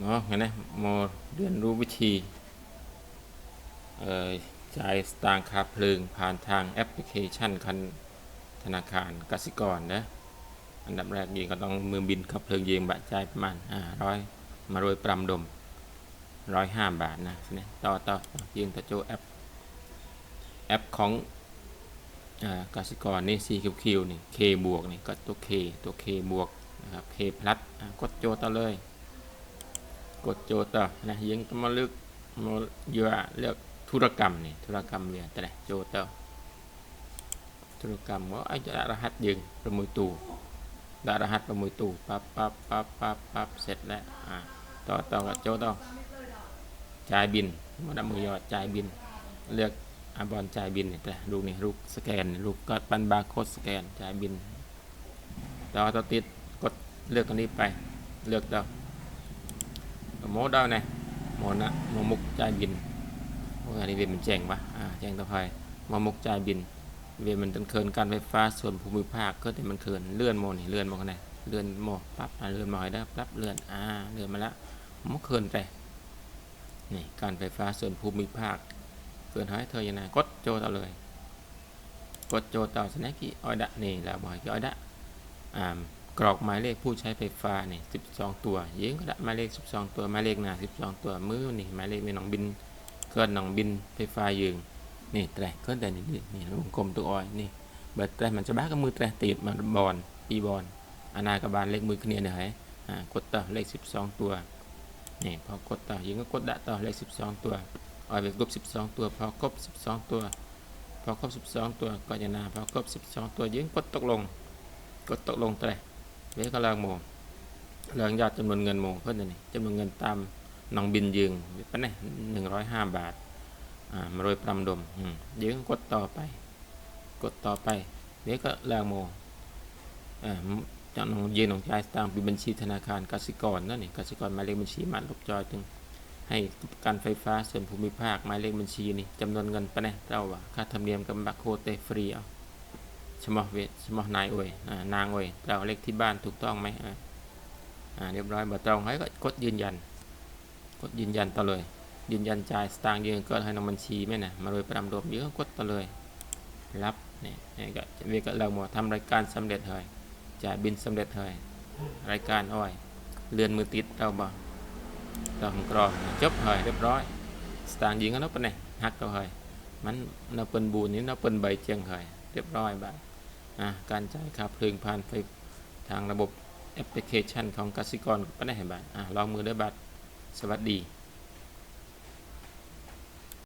เนาะงั้นนะมาเรียนรู้วิธีจ่ายสตางค์คาเพลิงผ่านทางแอปพลิเคชันคันธนาคารกสิกรนะอันดับแรกยิงก็ต้องมือบินค่าเพลิงเยงบาทจ่ายประมาณอ่าร้อยมาโรยปรำดมร้อยห้าบาทนะนี่ต่อต่อต่ยิงตะโจแอปแอปของกสิกรนี่ CQQ นี่ K บวกนี่ก็ตัว K ตัว K บวกนะครับ K พลัสกดโจต่อเลย กดโจต่อนะยังต้องมาเลือกมาเยอะเลือกธุรกรรมนี่ธุรกรรมเรียนแต่ละโจต่อธุรกรรมว่าไอ้จะรหัสยิงประมุยตูดรหัสประมุยตูปั๊บปั๊บปั๊บปั๊บปั๊บเสร็จแล้วอ่าต่อต่อกับโจต่อจ่ายบินมาดับมือยอดจ่ายบิน เลือกอาบอลจ่ายบินเนี่ยแต่ลูกนี่ลูกสแกนลูกก็ปันบาร์โค้ดสแกนจ่ายบินต่อต่อติดกดเลือกอันนี้ไป เลือกต่อ โมดเอาเนี่ยโมนะโมมุกจ่ายบินโอ้ยอันนี้เวมันแจ้งปะอ่าแจ้งต่อไปโมมุกจ่ายบินเวมันต้นเคินการไฟฟ้าส่วนภูมิภาคก็แต่มันเคินเลื่อนโมนี่เลื่อนโมกันไหนเลื่อนโมปั๊บเลื่อนมให้ได้ปั๊บเลื่อนอ่าเลื่อนมาล้วโมเคินไปนี่การไฟฟ้าส่วนภูมิภาคเกินให้เธอยังไงกดโจต่อเลย กดโจต่อสแน็คกี้ออยดะนี่แล้วบอกออยดะอ่า กรอกหมายเลขผู้ใช้ไฟฟ้านี่12 ตัวยิงก็ได้หมายเลข 12 ตัวหมายเลขหน้า12 ตัวมือนี่หมายเลขมีหนองบินเกิดหนองบินไฟฟ้ายืงนี่แตรเกินแต่นี่นี่นี่วงกลมตัวออยนี่เบิดแตรมันจะบ้ากับมือแตรติดมาบอลปีบอลอานากบาลเลขมือเคลียร์เนี่ยให้อ่ากดต่อเลข 12 ตัวนี่พอกดต่อยิงก็กดดะต่อเลข 12 ตัว ออยไปครบ12 ตัวพอครบ12 ตัว พอครบ12 ตัวก็จะนาพอครบ12 ตัวยิงกดตกลง กดตกลงแต่ เวก็ลางโมเรื่องยอดจำนวนเงินโมเพิ่นนี่จำนวนเงินตามนองบินยืงเป็นไงหนึ่งร้อยห้าบาทอ่ามาโรยปรำดมอืมยิงกดต่อไป กดต่อไปเวก็ลางโมอ่าจากน้องยืนน้องชายตามบัญชีธนาคารกสิกรนั่นนี่กสิกรหมายเลขบัญชีมาลบจอยถึงให้การไฟฟ้าส่วนภูมิภาคหมายเลขบัญชีนี่จำนวนเงินปะเนี่ยเราว่าค่าธรรมเนียมกับบัตรโคเตฟรีเอา ชมอเวทชมอนายโอยนางโอยเราเลขที่บ้านถูกต้องไหมเรียบร้อยบัตรตรงให้ก็กดยืนยัน กดยืนยันต่อเลย ยืนยันจ่ายสตางค์ยืนเกิดให้นำบัญชีไหมนะมาโดยประดมรวมเยอะกดต่อเลย รับนี่นี่ก็เวก็เราหมดทำรายการสำเร็จเลยจ่ายบินสำเร็จเลยรายการอ้อย เลื่อนมือติดเราบ่ตองกรอจบ rồi เรียบร้อย สตางค์ยิงก็นับเป็นหักตัวเฮ้ยมันนับเป็นบูนนี้นับเป็นใบเจียงเฮ้ย เรียบร้อยบาทอะการจ่ายค่าเพลิงผ่านไฟทางระบบแอปพลิเคชันของกสิกรก็ได้เห็นบาทอะลองมือด้วยบัตรสวัสดี